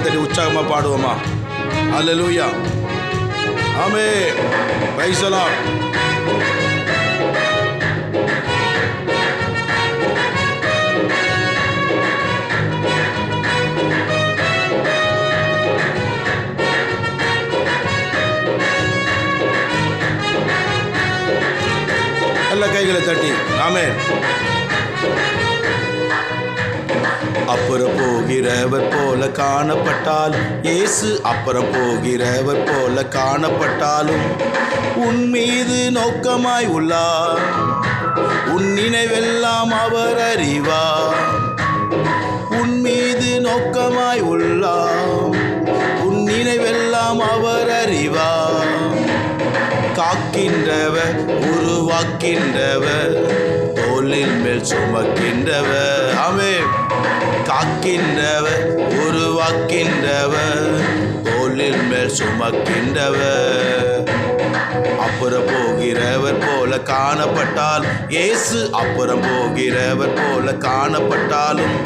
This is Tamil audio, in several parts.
தட்டி உற்சாகமாக பாடுவோமா? அல்ல லூயா ஆமே பைசலாம் நல்ல கைகளை தட்டி. ஆமே அப்புறம் போகிறவர் போல காணப்பட்டால் இயேசு அப்புறம் போகிறவர் போல காணப்பட்டாலும் உன் மீது நோக்கமாய் உள்ளார். உன் நினைவெல்லாம் அவர் அறிவார். உன் மீது நோக்கமாய் உள்ளார். உன் நினைவெல்லாம் அவர் அறிவார். காக்கின்றவர் உருவாக்கின்றவர். தோளின் மேல் சுமக்கின்றவர். ஆமே காக்கின்றவர் உருவாக்கின்றவர். தோளின் மேல் சுமக்கின்றவர். அப்புறம் போகிறவர் போல காணப்பட்டால் இயேசு அப்புறம் போகிறவர் போல காணப்பட்டாலும்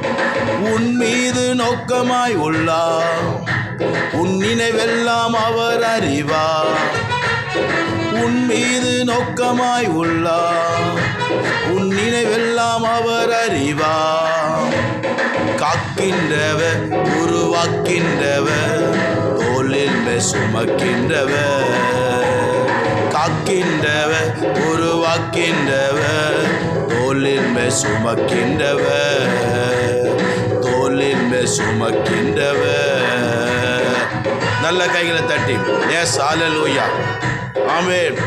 உன் மீது நோக்கமாய் உள்ளார். உன் நினைவெல்லாம் அவர் அறிவார். உன் மீது நோக்கமாய் உள்ளார் உன் நினைவெல்லாம் அவர் அறிவார் காக்கின்றவர் உருவாக்கின்றவர் தோளில் சுமக்கின்றவர். காக்கின்றவர் உருவாக்கின்றவர் தோளில் சுமக்கின்றவர். தோளில் சுமக்கின்றவர். நல்ல கைகளை தட்டி. எஸ் ஹalleluya சாமுவேல்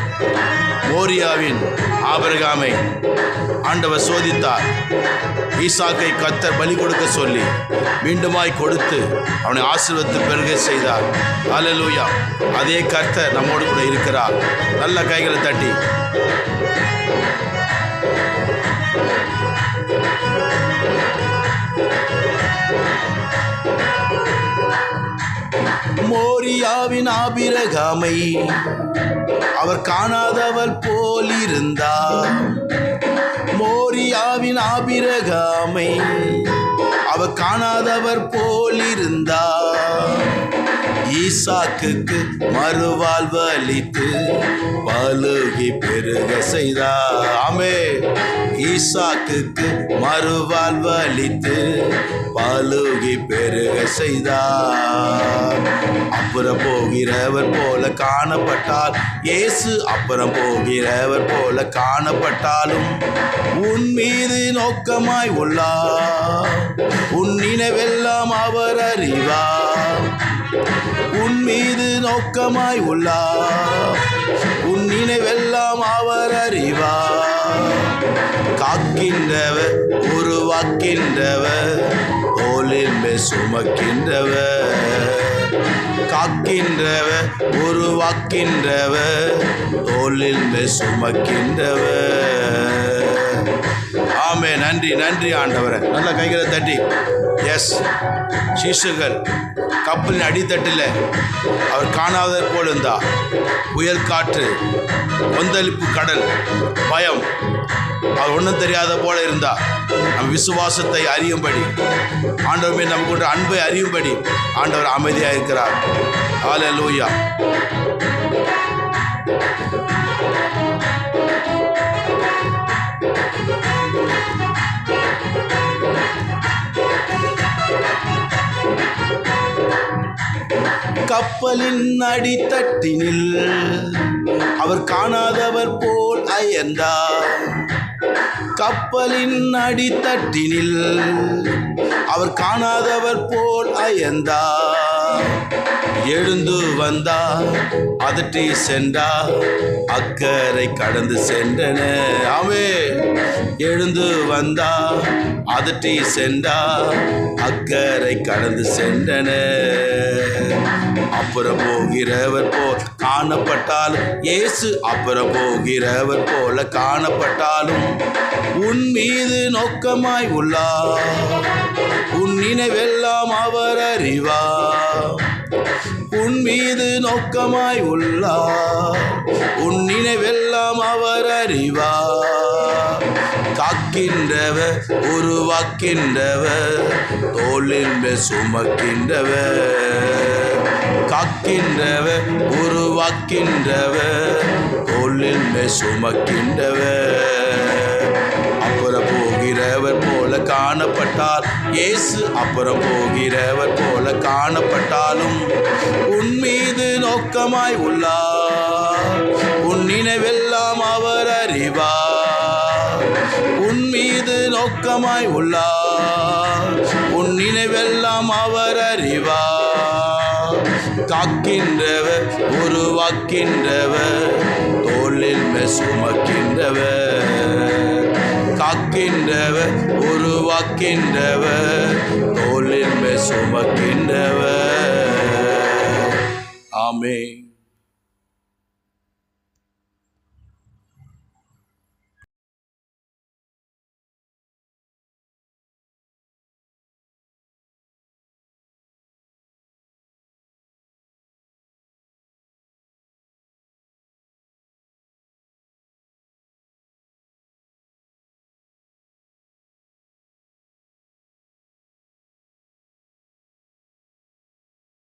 மோரியாவின் ஆபிரகாமை ஆண்டவர் சோதித்தார். ஈசாக்கை கத்தர் பலி கொடுக்க சொல்லி மீண்டுமாய் கொடுத்து அவனை ஆசீர்வத்து பெருக செய்தார். அலலூயா அதே கர்த்தர் நம்மோடு கூட இருக்கிறார். நல்ல கைகளை தட்டி. மோரியாவின் ஆபிரகாமை அவர் காணாதவர் போல் இருந்தார் மோரியாவின் ஆபிரகாமை அவர் காணாதவர் போல் இருந்தார் ஈசாக்குக்கு மறுவாழ்வு அளித்து பெருக செய்தார் ஆமே ஈசாக்குக்கு மறுவாழ்வு அளித்து பலுகி பெருக செய்தார். அப்புறம் போகிறவர் போல காணப்பட்டால் இயேசு அப்புறம் போகிறவர் போல காணப்பட்டாலும் உன் மீது நோக்கமாய் உள்ளார். உன் நினைவெல்லாம் அவர் அறிவார். உன் மீது நோக்கமாய் உள்ளார். உன் நினைவெல்லாம் அவர் அறிவார். காக்கின்றவர் உருவாக்கின்றவர் தோளில் மேல் சுமக்கின்றவர் காக்கின்றவர் உருவாக்கின்றவர் தோளில் மேல் சுமக்கின்றவர் ஆமே நன்றி நன்றி ஆண்டவரே. நல்ல கைகளை தட்டி. எஸ் சீசுகள் கப்பலின் அடித்தட்டில் அவர் காணாத போல் இருந்தா. புயல் காற்று கொந்தளிப்பு கடல் பயம். அவர் ஒன்றும் தெரியாத போல இருந்தா. நம் விசுவாசத்தை அறியும்படி. ஆண்டவர் மேல் நமக்கு கொண்ட அன்பை அறியும்படி ஆண்டவர் அமைதியாக இருக்கிறார் ஹalleluya கப்பலின் அடித்தட்டினில் அவர் காணாதவர் போல் அயர்ந்தார். கப்பலின் அடித்தட்டினில் அவர் காணாதவர் போல் அயர்ந்தார். எழுந்து வந்தா அதட்டி சென்றா அக்கறை கடந்து சென்றன. ஆமே. எழுந்து வந்தா அதட்டி சென்றா அக்கறை கடந்து சென்றன. அப்புறம் போகிறவர் போர் காணப்பட்டாலும் இயேசு அப்புறம் போகிறவர் போல காணப்பட்டாலும் உன் மீது நோக்கமாய் உள்ளார் உன் நினைவெல்லாம் அவர் அறிவார் உன் மீது நோக்கமாய் உள்ளார் உன் நினைவெல்லாம் அவர் அறிவார் காக்கின்றவர் உருவாக்கின்றவர் தோளின் சுமக்கின்றவர். காக்கின்றவர் உருவாக்கின்றவர் தோளின் மேல் சுமக்கின்றவர் அப்புறம் போகிறவர் போல காணப்பட்டார். இயேசு அப்புறம் போகிறவர் போல காணப்பட்டாலும் உன் மீது நோக்கமாய் உள்ளார். உன் நினைவெல்லாம் அவர் அறிவார். உன் மீது நோக்கமாய் உள்ளார். உன் நினைவெல்லாம் அவர் அறிவார். காக்கின்றவர் உருவாக்கின்றவர் தோளில் மேல் சுமக்கின்றவர் காக்கின்றவர் உருவாக்கின்றவர் தோளில் மேல் சுமக்கின்றவர் ஆமென்.